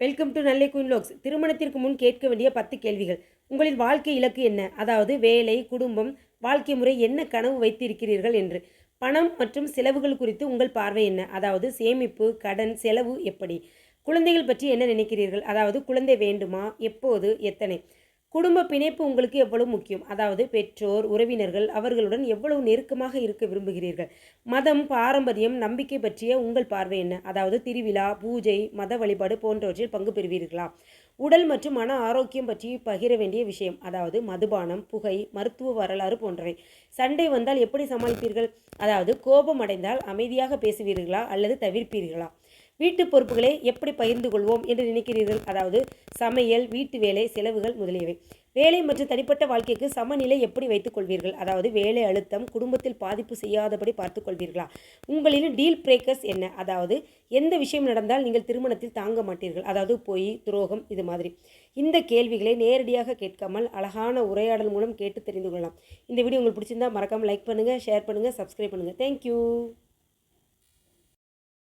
Welcome to Nallai queen looks திருமணத்திற்கு முன் கேட்க வேண்டிய பத்து கேள்விகள். உங்களின் வாழ்க்கை இலக்கு என்ன? அதாவது வேலை குடும்பம் வாழ்க்கை முறை என்ன கனவு வைத்திருக்கிறீர்கள் என்று. பணம் மற்றும் செலவுகள் குறித்து உங்கள் பார்வை என்ன? அதாவது சேமிப்பு கடன் செலவு எப்படி? குழந்தைகள் பற்றி என்ன நினைக்கிறீர்கள்? அதாவது குழந்தை வேண்டுமா? எப்போது? எத்தனை? குடும்ப பிணைப்பு உங்களுக்கு எவ்வளவு முக்கியம்? அதாவது பெற்றோர் உறவினர்கள் அவர்களுடன் எவ்வளவு நெருக்கமாக இருக்க விரும்புகிறீர்கள்? மதம் பாரம்பரியம் நம்பிக்கை பற்றிய உங்கள் பார்வை என்ன? அதாவது திருவிழா பூஜை மத வழிபாடு போன்றவற்றில் பங்கு பெறுவீர்களா? உடல் மற்றும் மன ஆரோக்கியம் பற்றி பகிர வேண்டிய விஷயம். அதாவது மதுபானம் புகை மருத்துவ வரலாறு போன்றவை. சண்டை வந்தால் எப்படி சமாளிப்பீர்கள்? அதாவது கோபம் அடைந்தால் அமைதியாக பேசுவீர்களா? அல்லது தவிர்ப்பீர்களா? வீட்டு பொறுப்புகளை எப்படி பகிர்ந்து கொள்வோம் என்று நினைக்கிறீர்கள்? அதாவது சமையல் வீட்டு வேலை செலவுகள் முதலியவை. வேலை மற்றும் தனிப்பட்ட வாழ்க்கைக்கு சமநிலை எப்படி வைத்துக் கொள்வீர்கள்? அதாவது வேலை அழுத்தம் குடும்பத்தில் பாதிப்பு செய்யாதபடி பார்த்துக் கொள்வீர்களா? உங்களின் டீல் பிரேக்கர்ஸ் என்ன? அதாவது எந்த விஷயம் நடந்தால் நீங்கள் திருமணத்தில் தாங்க மாட்டீர்கள்? அதாவது பொய் துரோகம் இது மாதிரி. இந்த கேள்விகளை நேரடியாக கேட்காமல் அழகான உரையாடல் மூலம் கேட்டு தெரிந்து கொள்ளலாம். இந்த வீடியோ உங்களுக்கு பிடிச்சிருந்தா மறக்காமல் லைக் பண்ணுங்கள் ஷேர் பண்ணுங்கள் சப்ஸ்கிரைப் பண்ணுங்கள் தேங்க்யூ